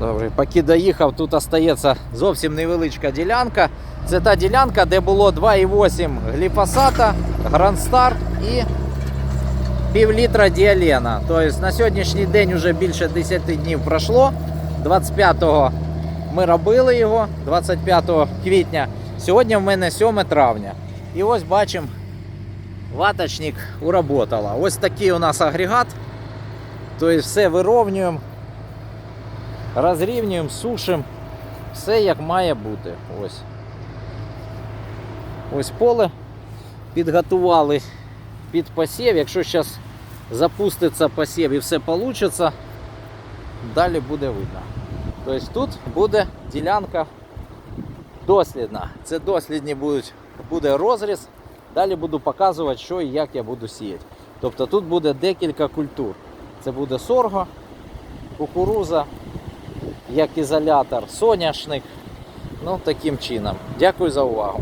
Добре, поки доїхав, тут остається зовсім невеличка ділянка. Це та ділянка, де було 2,8 гліфосата, Грандстар і пів літра діалена. Тобто на сьогоднішній день вже більше 10 днів пройшло. 25-го ми робили його, 25 квітня. Сьогодні в мене 7 травня. І ось бачимо, ваточник уработала. Ось такий у нас агрегат. Тобто все вирівнюємо, розрівнюємо, сушимо. Все як має бути. Ось. Ось поле підготували під посів. Якщо зараз запуститься посів і все вийде, далі буде видно. Тобто тут буде ділянка дослідна. Це дослідні будуть, буде розріз. Далі буду показувати, що і як я буду сіяти. Тобто тут буде декілька культур. Це буде сорго, кукуруза, як ізолятор, соняшник. Ну, таким чином. Дякую за увагу.